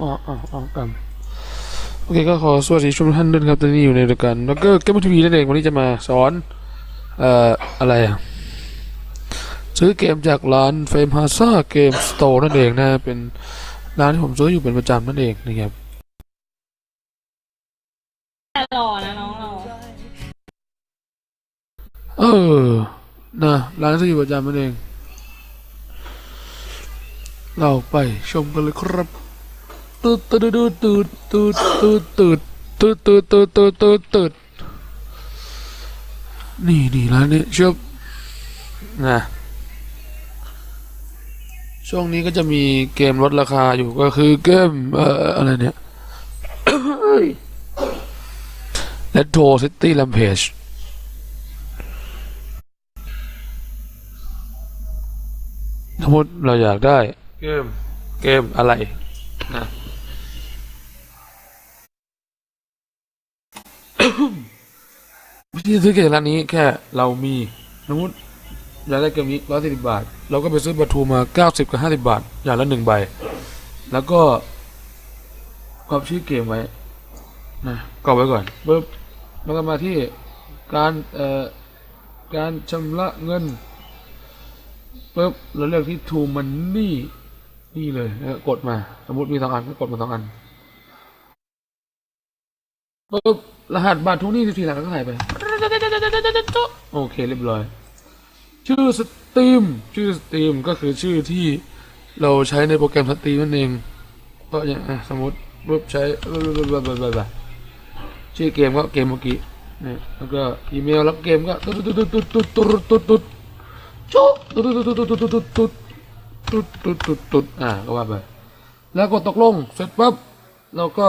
อ๋ออ๋ออ๋อกรรมโอเคก็ขอสวัสดีทุกท่านด้วยนครับตอนนี้อยู่ในรายการแล้วก็เกมทีวีนั่นเองวันนี้จะมาสอน เอ่อ อะไรอะซื้อเกมจากร้านเฟมฮาซ่าเกมสโตร์นั่นเองนะ เป็นร้านที่ผมซื้ออยู่เป็นประจำนั่นเองนะครับหล่อนะน้องเราเออ นะร้านที่อยู่ประจำนั่นเอง เราไปชมกันเลยครับ ตืดตืดตืดตืดตืดตืดตืดตืดตืดตืดตืดตืดตืดนี่นี่ร้านนี้ชอบนะช่วงนี้ก็จะมีเกมลดราคาอยู่ก็คือเกมเอ่ออะไรเนี่ย Retro City Rampage สมมติเราอยากได้ เกม เกมอะไรนะ วิธีซื้อเกมร้านนี้แค่เรามีสมมติอยากได้เกมนี้ร้อยสิบบาท เราก็ไปซื้อบัตรทูมาเก้าสิบกับห้าสิบาท อย่างละหนึ่งใบ แล้วก็กรอบชื่อเกมไว้นะกรอบไว้ก่อนปุ๊บแล้วก็มาที่การเอ่อการชำระเงินปุ๊บเราเลือกที่ to money นี่เลยกดมา สมมติมีสองอันก็กดมาสองอัน ปุ๊บรหัสบัตรทุกนี่สิบสี่หลักก็ใส่ไป โอเคเรียบร้อย ชื่อสตรีมชื่อสตรีมก็คือชื่อที่เราใช้ในโปรแกรมสตรีมนั่นเองก็อย่างสมมติปุ๊บใช้ชื่อเกมก็เกมเมื่อกี้นี่แล้วก็อีเมลรับเกมก็ตุ๊ดตุ๊ดตุ๊ดตุ๊ดตุ๊ดตุ๊ดตุ๊ดจุ๊ดตุ๊ดตุ๊ดตุ๊ดตุ๊ดตุ๊ดตุ๊ดตุ๊ดตุ๊ดตุ๊ดตุ๊ดอ่าก็ว่าไปแล้วกดตกลงเสร็จปั๊บเราก็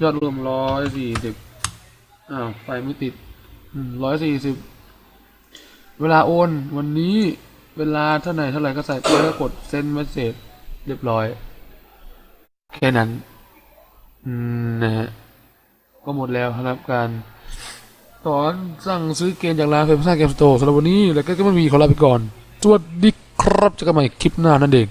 ยอดรวมร้อยสี่สิบอ้าวไฟไม่ติดร้อยสี่สิบเวลาโอนวันนี้เวลาเท่าไหร่เท่าไหร่ก็ใส่ไปแล้วกดเซ็นเมสเซจเรียบร้อย แค่นั้น อืมนะฮะ ก็หมดแล้วครับการสอนสั่งซื้อเกมจากร้านเฟมซ่าเกมสโตร์สำหรับวันนี้ แล้วก็ก็ไม่มีขอลาไปก่อนสวัสดีครับเจอกันใหม่คลิปหน้านั่นเอง